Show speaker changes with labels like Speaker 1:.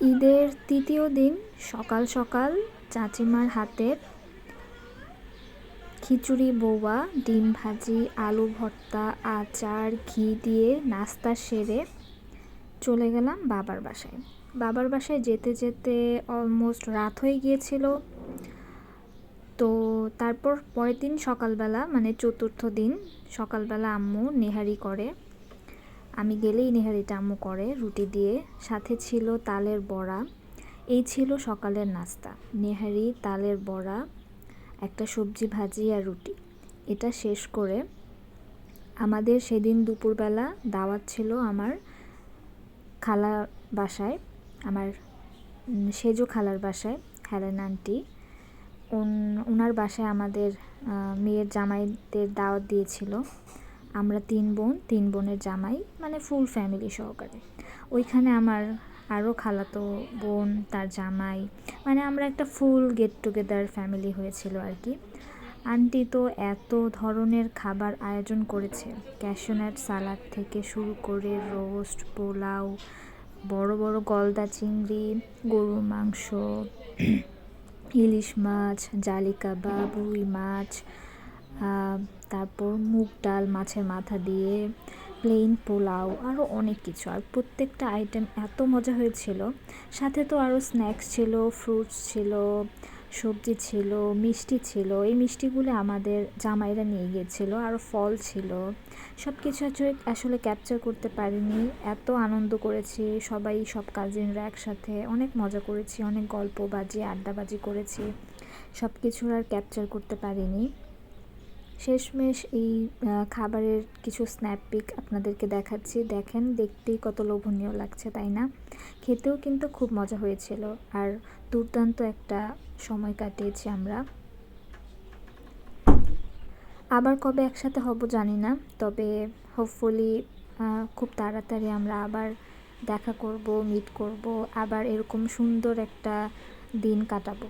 Speaker 1: ঈদের তৃতীয় দিন সকাল সকাল চাচিমার হাতের খিচুড়ি, বৌয়া, ডিম ভাজি, আলু ভর্তা, আচার, ঘি দিয়ে নাস্তা সেরে চলে গেলাম বাবার বাসায়। বাবার বাসায় যেতে যেতে অলমোস্ট রাত হয়ে গিয়েছিল। তো তারপর পরের দিন সকালবেলা মানে চতুর্থ দিন, সকালবেলা আম্মু নেহারি করে আমি গেলেই নেহারিটা আম্মু করে রুটি দিয়ে। সাথে ছিল তালের বড়া। এই ছিল সকালের নাস্তা। নেহারি তালের বড়া, একটা সবজি ভাজি আর রুটি। এটা শেষ করে আমাদের সেদিন দুপুরবেলা দাওয়াত ছিল আমার খালা বাসায়, আমার সেজো খালার বাসায় হেলেন আন্টি। ওনার বাসায় আমাদের মেয়ের জামাইদের দাওয়াত দিয়েছিল। আমরা তিন বোন, তিন বোনের জামাই মানে ফুল ফ্যামিলি সহকারে। ওইখানে আমার আরও খালাতো বোন, তার জামাই মানে আমরা একটা ফুল গেট টুগেদার ফ্যামিলি হয়েছিল আর কি। আন্টি তো এত ধরনের খাবার আয়োজন করেছে ক্যাশোনাট সালাদ থেকে শুরু করে রোস্ট পোলাও, বড় বড় গলদা চিংড়ি, গরুর মাংস, ইলিশ মাছ, জালি কাবাব, রুই মাছ তারপর মুগ ডাল, মাছের মাথা দিয়ে প্লেন পোলাও আরও অনেক কিছু। আর প্রত্যেকটা আইটেম এত মজা হয়েছিল। সাথে তো আরও স্ন্যাক্স ছিল ফ্রুটস ছিল, সবজি ছিল, মিষ্টি ছিল। এই মিষ্টিগুলো আমাদের জামাইরা নিয়ে গিয়েছিল। আরও ফল ছিল। সব কিছু আসলে ক্যাপচার করতে পারিনি। এত আনন্দ করেছি। সবাই, সব কাজিনরা একসাথে অনেক মজা করেছি। অনেক গল্প বাজি আড্ডাবাজি করেছি। সব কিছুর আর ক্যাপচার করতে পারিনি। শেষমেশ এই খাবারের কিছু স্ন্যাপ পিক আপনাদেরকে দেখাচ্ছি। দেখেন, দেখতেই কত লোভনীয় লাগছে, তাই না? খেতেও কিন্তু খুব মজা হয়েছিল আর দুর্দান্ত একটা সময় কাটিয়েছি আমরা। আবার কবে একসাথে হব জানি না, তবে হোপফুলি খুব তাড়াতাড়ি আমরা আবার দেখা করব মিট করব, আবার এরকম সুন্দর একটা দিন কাটাবো।